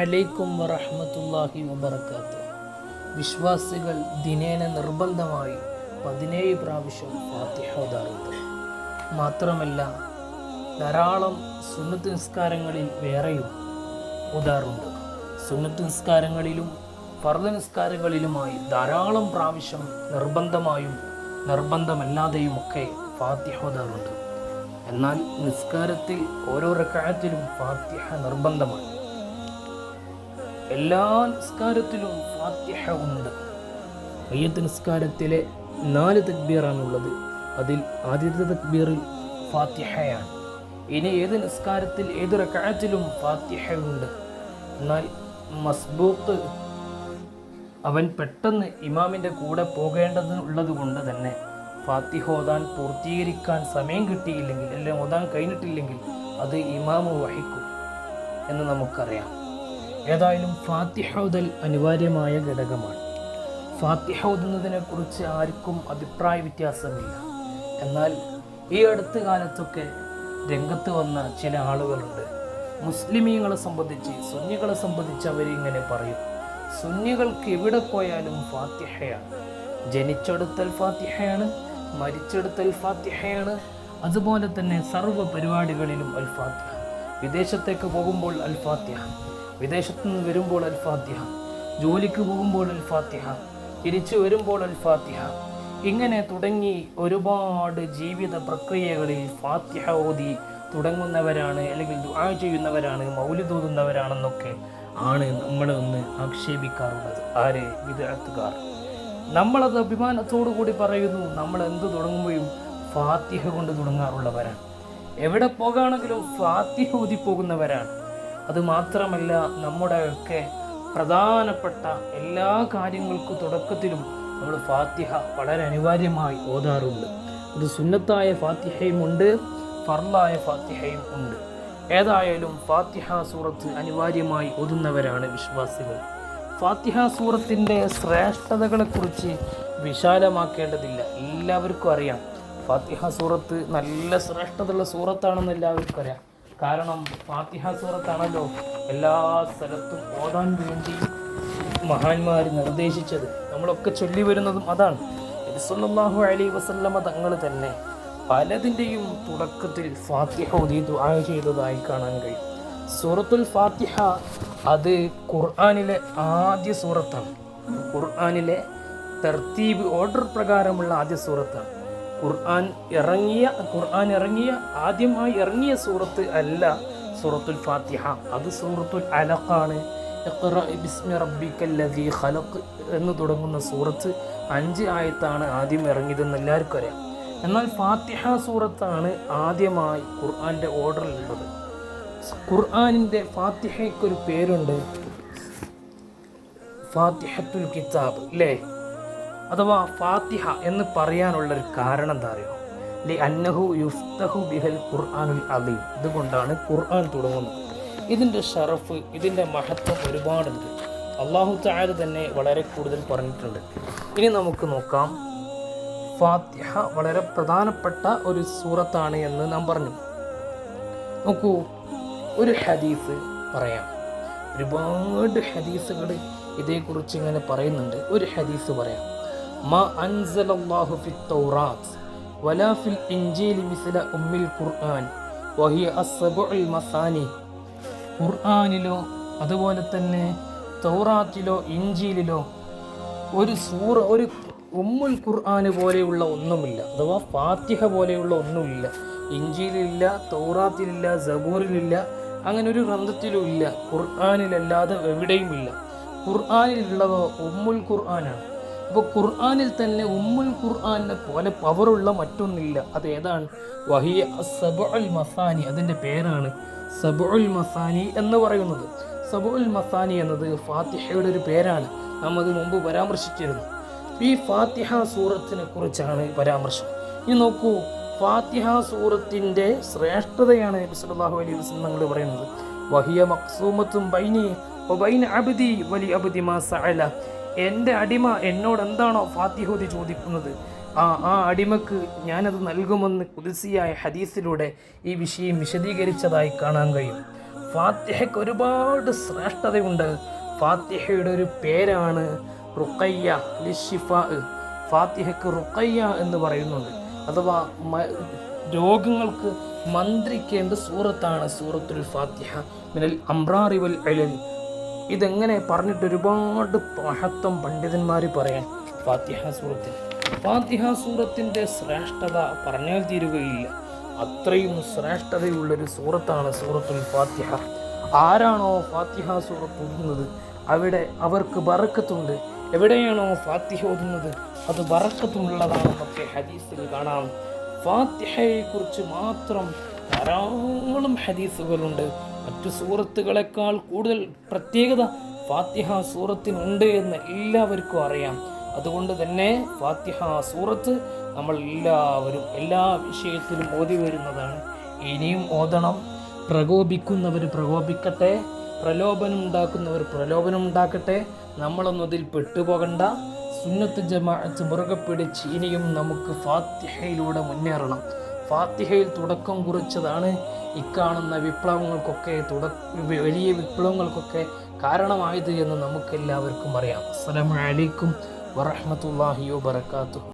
അലൈക്കും വറഹമത്തല്ലാഹി വബറകാത്ത് വിശ്വാസികൾ ദിനേന നിർബന്ധമായി പതിനേഴ് പ്രാവശ്യം ഫാത്തിഹോദാറുണ്ട് മാത്രമല്ല ധാരാളം സുന്നത്ത് നിസ്കാരങ്ങളിൽ വേറെയും ഓതാറുണ്ട്. സുന്നത്ത് നിസ്കാരങ്ങളിലും പർദ്ദ നിസ്കാരങ്ങളിലുമായി ധാരാളം പ്രാവശ്യം നിർബന്ധമായും നിർബന്ധമല്ലാതെയുമൊക്കെ ഫാത്തിഹ ഓതാറുണ്ട്. എന്നാൽ നിസ്കാരത്തിൽ ഓരോ റക്കായത്തിലും ഫാത്തിഹ നിർബന്ധമാണ്. എല്ലാ നിസ്കാരത്തിലും ഫാത്തിഹ ഉണ്ട് മയ്യത്ത് നിസ്കാരത്തിലെ നാല് തക്ബീറാണുള്ളത്. അതിൽ ആദ്യത്തെ തക്ബീറിൽ ഫാത്തിഹയാണ്. ഇനി ഏത് നിസ്കാരത്തിൽ ഏത് റക്കായത്തിലും ഫാത്തിഹയുണ്ട് എന്നാൽ മസ്ബൂത്ത് അവൻ പെട്ടെന്ന് ഇമാമിന്റെ കൂടെ പോകേണ്ടതുള്ളത് കൊണ്ട് തന്നെ ഫാത്തിഹ ഓതാൻ പൂർത്തീകരിക്കാൻ സമയം കിട്ടിയില്ലെങ്കിൽ അല്ലെങ്കിൽ ഓതാൻ കഴിഞ്ഞിട്ടില്ലെങ്കിൽ അത് ഇമാമ് വഹിക്കും എന്ന് നമുക്കറിയാം. ഏതായാലും ഫാത്തിഹൗദൽ അനിവാര്യമായ ഘടകമാണ്. ഫാത്തിഹൗദുന്നതിനെ കുറിച്ച് ആർക്കും അഭിപ്രായ വ്യത്യാസമില്ല. എന്നാൽ ഈ അടുത്ത കാലത്തൊക്കെ രംഗത്ത് വന്ന ചില ആളുകളുണ്ട്. മുസ്ലിമീങ്ങളെ സംബന്ധിച്ച് സുന്നികളെ സംബന്ധിച്ച് അവരിങ്ങനെ പറയും. സുന്നികൾക്ക് എവിടെ പോയാലും ഫാത്തിഹയാണ്. ജനിച്ചെടുത്തൽ ഫാത്തിഹയാണ് മരിച്ചെടുത്തൽ ഫാത്തിഹയാണ്. അതുപോലെ തന്നെ സർവ പരിപാടികളിലും അൽ ഫാത്തിഹ. വിദേശത്തേക്ക് പോകുമ്പോൾ അൽ ഫാത്തിഹ. വിദേശത്ത് നിന്ന് വരുമ്പോൾ അൽ ഫാത്തിഹ ജോലിക്ക് പോകുമ്പോൾ അൽ ഫാത്തിഹ തിരിച്ചു വരുമ്പോൾ അൽ ഫാത്തിഹ ഇങ്ങനെ തുടങ്ങി ഒരുപാട് ജീവിത പ്രക്രിയകളിൽ ഫാത്തിഹ ഓതി തുടങ്ങുന്നവരാണ് അല്ലെങ്കിൽ ദുആ ചെയ്യുന്നവരാണ് മൗലിതോതുന്നവരാണെന്നൊക്കെ ആണ് നമ്മളെ ഒന്ന് ആക്ഷേപിക്കാറുള്ളത്. ആരെ? വിദഗ്ധക്കാർ നമ്മളത് അഭിമാനത്തോടു കൂടി പറയുന്നു നമ്മൾ എന്ത് തുടങ്ങുമ്പോഴും ഫാത്തിഹ കൊണ്ട് തുടങ്ങാറുള്ളവരാണ്. എവിടെ പോകാണെങ്കിലും ഫാത്തിഹ ഊതിപ്പോകുന്നവരാണ് അത് മാത്രമല്ല നമ്മുടെയൊക്കെ പ്രധാനപ്പെട്ട എല്ലാ കാര്യങ്ങൾക്കും തുടക്കത്തിലും നമ്മൾ ഫാത്തിഹ വളരെ അനിവാര്യമായി ഓതാറുണ്ട്. അത് സുന്നത്തായ ഫാത്തിഹയും ഉണ്ട് ഫർലായ ഫാത്തിഹയും ഉണ്ട്. ഏതായാലും ഫാത്തിഹ സൂറത്ത് അനിവാര്യമായി ഓതുന്നവരാണ് വിശ്വാസികൾ. ഫാത്തിഹ സൂറത്തിന്റെ ശ്രേഷ്ഠതകളെക്കുറിച്ച് വിശാലമാക്കേണ്ടതില്ല. എല്ലാവർക്കും അറിയാം. ഫാത്തിഹ സൂറത്ത് നല്ല ശ്രേഷ്ഠതയുള്ള സൂറത്താണെന്ന് എല്ലാവർക്കും അറിയാം. കാരണം ഫാത്തിഹ സൂറത്താണല്ലോ എല്ലാ സ്ഥലത്തും ഓതാൻ വേണ്ടി മഹാന്മാർ നിർദ്ദേശിച്ചത്. നമ്മളൊക്കെ ചൊല്ലി വരുന്നതും അതാണ്. സല്ലല്ലാഹു അലൈഹി വസല്ലമ തങ്ങൾ തന്നെ പലതിന്റെയും തുടക്കത്തിൽ ഫാത്തിഹ ഓതി ദുആ ചെയ്തതായി കാണാൻ കഴിയും. സൂറത്തുൽ ഫാത്തിഹ അത് ഖുർആാനിലെ ആദ്യ സൂറത്താണ്. ഖുർആാനിലെ തർത്തീബ് ഓർഡർ പ്രകാരമുള്ള ആദ്യ സൂറത്താണ്. ഖുർആൻ ഇറങ്ങിയ ഖുർആൻ ഇറങ്ങിയ ആദ്യമായി ഇറങ്ങിയ സൂറത്ത് അല്ല സൂറത്തുൽ ഫാത്തിഹ. അത് സൂറത്തുൽ അലഖാണ്. ബിസ്മി ഖലഖ് എന്ന് തുടങ്ങുന്ന സൂറത്ത് അഞ്ച് ആയത്താണ് ആദ്യം ഇറങ്ങിയതെന്ന് എല്ലാവർക്കും അറിയാം. എന്നാൽ ഫാത്തിഹ സൂറത്താണ് ആദ്യമായി ഖുർആന്റെ ഓർഡറിലുള്ളത് ഖുർആാനിന്റെ ഫാത്തിഹയ്ക്കൊരു പേരുണ്ട്. ഫാത്തിഹത്തുൽ കിതാബ് അല്ലേ അഥവാ ഫാത്തിഹ എന്ന് പറയാനുള്ള ഒരു കാരണം എന്താ അറിയോ ലി അന്നഹു യുഫ്തഹു ബിഹൽ ഖുർആാനുൽ അലീം ഇതുകൊണ്ടാണ് ഖുർആൻ തുടങ്ങുന്നത്. ഇതിന്റെ ഷറഫ് ഇതിന്റെ മഹത്വം ഒരുപാടുണ്ട്. അള്ളാഹു ചായത് തന്നെ വളരെ കൂടുതൽ പറഞ്ഞിട്ടുണ്ട്. ഇനി നമുക്ക് നോക്കാം. ഫാത്തിഹ വളരെ പ്രധാനപ്പെട്ട ഒരു സൂറത്താണ് എന്ന് നാം പറഞ്ഞു. നോക്കൂ ഒരു ഹദീസ് പറയാം. ഒരുപാട് ഹദീസുകൾ ഇതേക്കുറിച്ച് ഇങ്ങനെ പറയുന്നുണ്ട്. ഒരു ഹദീസ് പറയാം. മാ അൻസലല്ലാഹു വലാ ഫിൽ ഉമ്മിൽ ഖുർആൻ മസാനി. ഖുർആനിലോ അതുപോലെ തന്നെ തൗറാത്തിലോ ഇഞ്ചിയിലോ ഒരു സൂറ ഒരു ഉമ്മുൽ ഖുർആന് പോലെയുള്ള ഒന്നുമില്ല. അഥവാ ഫാത്തിഹ പോലെയുള്ള ഒന്നുമില്ല. ഇഞ്ചിയിലില്ല തൗറാത്തിലില്ല സബൂറിലില്ല അങ്ങനെ ഒരു ഗ്രന്ഥത്തിലും ഇല്ല. ഖുർആാനിലല്ലാതെ എവിടെയുമില്ല. ഖുർആാനിലുള്ളതോ ഉമ്മുൽ ഖുർആനാണ്. അപ്പോൾ ഖുർആാനിൽ തന്നെ ഉമ്മുൽ ഖുർആാനിനെ പോലെ പവറുള്ള മറ്റൊന്നില്ല. അത് ഏതാണ്? വഹിയ സബുൽ മസാനി അതിന്റെ പേരാണ് സബുൽ മസാനി എന്ന് പറയുന്നത്. സബുൽ മസാനി എന്നത് ഫാത്തിഹയുടെ ഒരു പേരാണ്. നാം അത് മുമ്പ് പരാമർശിച്ചിരുന്നു. ഈ ഫാത്തിഹ സൂറത്തിനെ കുറിച്ചാണ് പരാമർശം. ഇനി നോക്കൂ ഫാത്തിഹ സൂറത്തിന്റെ ശ്രേഷ്ഠതയാണ് നബി സല്ലല്ലാഹു അലൈഹി വസല്ലം ഞങ്ങൾ പറയുന്നത്. വഹിയ മക്സൂമത്തും ബൈനി ബൈന അബ്ദി വലി അബ്ദി മാ സഅല. എന്റെ അടിമ എന്നോട് എന്താണോ ഫാത്തിഹൂതി ചോദിക്കുന്നത്? ആ ആ അടിമക്ക് ഞാനത് നൽകുമെന്ന് കുതിസിയായ ഹദീസിലൂടെ ഈ വിഷയം വിശദീകരിച്ചതായി കാണാൻ കഴിയും. ഫാത്തിഹയ്ക്ക് ഒരുപാട് ശ്രേഷ്ഠതയുണ്ട്. ഫാത്തിഹയുടെ ഒരു പേരാണ് റുക്കയ്യ ലിഷിഫ ഫാത്തിഹയ്ക്ക് റുക്കയ്യ എന്ന് പറയുന്നുണ്ട്. അഥവാ രോഗങ്ങൾക്ക് മന്ത്രിക്കേണ്ട സൂറത്താണ് സൂറത്തുൽ ഫാത്തിഹ. മിനൽ അംറാറി വൽ അലൽ. ഇതെങ്ങനെ പറഞ്ഞിട്ട് ഒരുപാട് മഹത്വം പണ്ഡിതന്മാർ പറയാൻ? ഫാത്തിഹ സൂറത്തിന് ഫാത്തിഹ സൂറത്തിന്റെ ശ്രേഷ്ഠത പറഞ്ഞാൽ തീരുകയില്ല. അത്രയും ശ്രേഷ്ഠതയുള്ളൊരു സൂറത്താണ് സൂറത്തുൽ ഫാത്തിഹ. ആരാണോ ഫാത്തിഹ സൂറത്ത് ഓതുന്നത്? അവിടെ അവർക്ക് ബറക്കത്തുണ്ട്. എവിടെയാണോ ഫാത്തിഹ ഓതുന്നത്? അത് ബറക്കത്തുള്ളതാണെന്നൊക്കെ ഹദീസിൽ കാണാം. ഫാത്തിഹയെക്കുറിച്ച് മാത്രം ധാരാളം ഹദീസുകളുണ്ട്. മറ്റു സൂറത്തുകളെക്കാൾ കൂടുതൽ പ്രത്യേകത ഫാത്തിഹ സൂറത്തിനുണ്ട് എന്ന് എല്ലാവർക്കും അറിയാം. അതുകൊണ്ട് തന്നെ ഫാത്തിഹ സൂറത്ത് നമ്മൾ എല്ലാവരും എല്ലാ വിഷയത്തിലും ഓതി വരുന്നതാണ്. ഇനിയും ഓതണം. പ്രകോപിക്കുന്നവർ പ്രകോപിക്കട്ടെ. പ്രലോഭനം ഉണ്ടാക്കുന്നവർ പ്രലോഭനം ഉണ്ടാക്കട്ടെ. നമ്മളൊന്നും അതിൽ പെട്ടുപോകണ്ട. സുന്നത്ത് ജമാഅത്ത് മുറുകെ പിടിച്ച് ഇനിയും നമുക്ക് ഫാത്തിഹയിലൂടെ മുന്നേറണം. ഫാത്തിഹയിൽ തുടക്കം കുറിച്ചതാണ് ഇക്കാണുന്ന വിപ്ലവങ്ങൾക്കൊക്കെ തുട വലിയ വിപ്ലവങ്ങൾക്കൊക്കെ കാരണമായത് എന്ന് നമുക്കെല്ലാവർക്കും അറിയാം. അസ്സലാമു അലൈക്കും വറഹ്മത്തുള്ളാഹി വബറകാതുഹു.